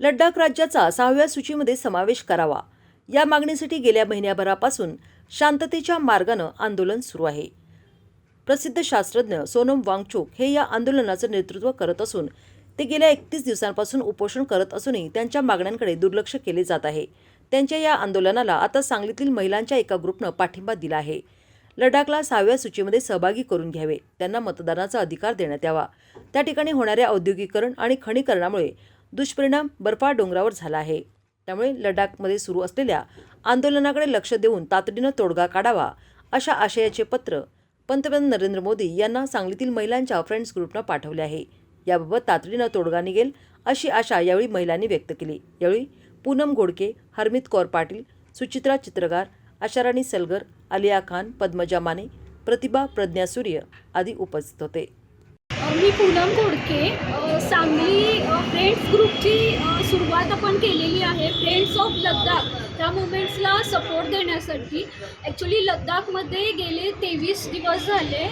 लडाख राज्याचा सहाव्या सूचीमध्ये समावेश करावा. या मागणीसाठी गेल्या महिन्याभरापासून शांततेच्या मार्गानं आंदोलन सुरू आहे. प्रसिद्ध शास्त्रज्ञ सोनम वांगचूक हे या आंदोलनाचं नेतृत्व करत असून ते गेल्या एकतीस दिवसांपासून उपोषण करत असूनही त्यांच्या मागण्यांकडे दुर्लक्ष केले जात आहे. त्यांच्या या आंदोलनाला आता सांगलीतील महिलांच्या एका ग्रुपनं पाठिंबा दिला आहे. लडाखला सहाव्या सूचीमध्ये सहभागी करून घ्यावे त्यांना मतदानाचा अधिकार देण्यात यावा. त्या ठिकाणी होणाऱ्या औद्योगिकरण आणि खणीकरणामुळे दुष्परिणाम बर्फाळ डोंगरावर झाला आहे. त्यामुळे लडाखमध्ये सुरू असलेल्या आंदोलनाकडे लक्ष देऊन तातडीनं तोडगा काढावा अशा आशयाचे पत्र पंतप्रधान नरेंद्र मोदी यांना सांगलीतील महिलांच्या फ्रेंड्स ग्रुपनं पाठवले आहे. याबाबत तातडीनं तोडगा निघेल अशी आशा यावेळी महिलांनी व्यक्त केली. यावेळी पूनम घोडके हरमित कौर पाटील सुचित्रा चित्रगार आशाराणी सलगर आलिया खान पद्मजा माने प्रतिभा प्रज्ञा सूर्य आदी उपस्थित होते. मी पूनम घोडके सांगली फ्रेंड्स ग्रुपची सुरुवात आपण केलेली आहे. फ्रेंड्स ऑफ लद्दाख त्या मुवमेंट्सला सपोर्ट देण्यासाठी ॲक्च्युली लद्दाखमध्ये गेले तेवीस दिवस झाले.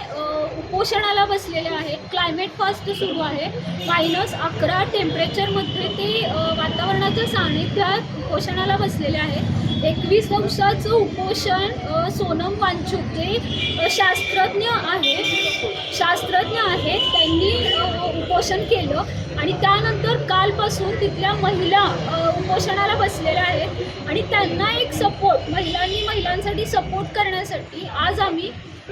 उपोषणाला बसलेले आहेत. क्लायमेट फास्ट सुरू आहे. मायनस अकरा टेम्परेचरमध्ये ते वातावरणाच्या सानिध्यात उपोषणाला बसलेले आहेत. एकवीस अंशाचं उपोषण सोनम वांचूक जे शास्त्रज्ञ आहेत शास्त्रज्ञ आहेत त्यांनी उपोषण केलं. आणि त्यानंतर कालपासून तिथल्या महिला उपोषणाला बसलेल्या आहेत. आणि त्यांना एक सपोर्ट महिलांनी महिलांसाठी सपोर्ट करण्यासाठी आज आम्ही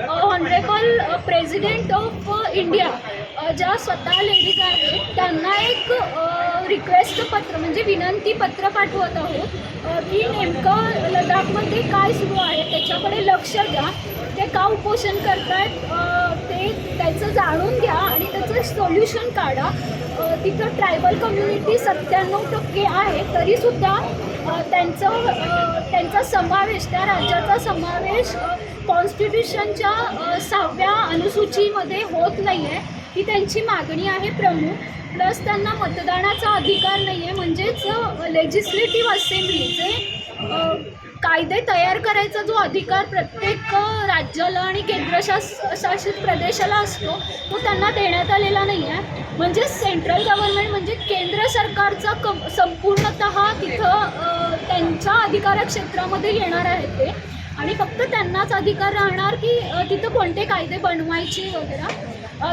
ऑनरेबल प्रेसिडेंट ऑफ इंडिया ज्या स्वतः लेडीज आहेत त्यांना एक रिक्वेस्ट पत्र म्हणजे विनंती पत्र पाठवत आहोत. की नेमकं लडाखमध्ये काय सुरू आहे त्याच्याकडे लक्ष द्या. ते का उपोषण करतायत ते त्याचं जाणून घ्या आणि त्याचं सोल्युशन काढा. तिथं ट्रायबल कम्युनिटी सत्त्याण्णव टक्के आहे तरीसुद्धा त्यांचं त्यांचा समावेश त्या राज्याचा समावेश कॉन्स्टिट्यूशनच्या सहाव्या अनुसूचीमध्ये होत नाही आहे ही त्यांची मागणी आहे प्रमुख. प्लस त्यांना मतदानाचा अधिकार नाही आहे म्हणजेच लेजिस्लेटिव्ह असेंब्लीचे जे कायदे तयार करायचा जो अधिकार प्रत्येक राज्याला आणि केंद्रशास शासित प्रदेशाला असतो तो त्यांना देण्यात आलेला नाही आहे म्हणजे सेंट्रल गव्हर्नमेंट म्हणजे केंद्र सरकारचा क संपूर्णत तिथं त्यांच्या अधिकार क्षेत्रामध्ये येणार आहे ते. आणि फक्त त्यांनाच अधिकार राहणार की तिथं कोणते कायदे बनवायचे वगैरे.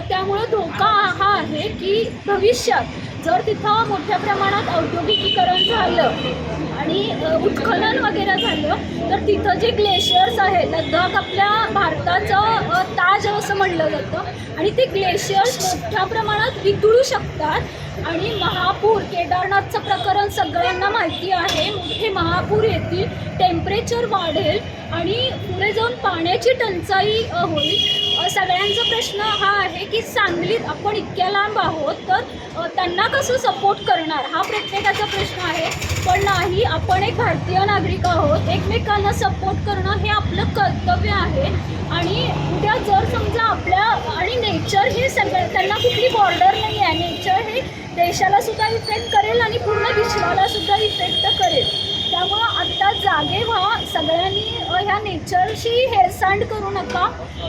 त्यामुळं धोका हा आहे की भविष्यात जर तिथं मोठ्या प्रमाणात औद्योगिकीकरण झालं आणि उत्खनन वगैरे झालं. तर तिथं जे ग्लेशियर्स आहेत लद्दाख आपल्या भारताचं ताज असं म्हणलं जातं. आणि ते ग्लेशियर्स मोठ्या प्रमाणात वितळू शकतात. आणि महापूर केदारनाथचं प्रकरण सगळ्यांना माहिती आहे. मोठे महापूर येतील टेम्परेचर वाढेल आणि पुढे जाऊन पाण्याची टंचाई होईल. सगळ्यांचा प्रश्न हा आहे की सांगलीत आपण इतक्या लांब आहोत तर त्यांना कसं सपोर्ट करणार? हा प्रत्येकाचा प्रश्न आहे. पण नाही आपण एक भारतीय नागरिक आहोत. एकमेकांना सपोर्ट करणं हे आपलं कर्तव्य आहे. आणि उद्या जर समजा आपल्या आणि नेचर हे सगळं त्यांना कुठली बॉर्डर नाही आहे नेचर हे देशाला सुद्धा इफेक्ट करेल आणि पूर्ण विश्वाला सुद्धा इफेक्ट करेल. त्यामुळं आत्ता जागे व्हा. सगळ्यांनी ह्या नेचरशी हेळसांड करू नका.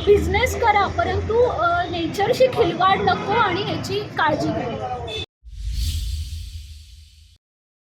बिझनेस करा परंतु नेचरशी खिलवाड नको आणि ह्याची काळजी घ्या.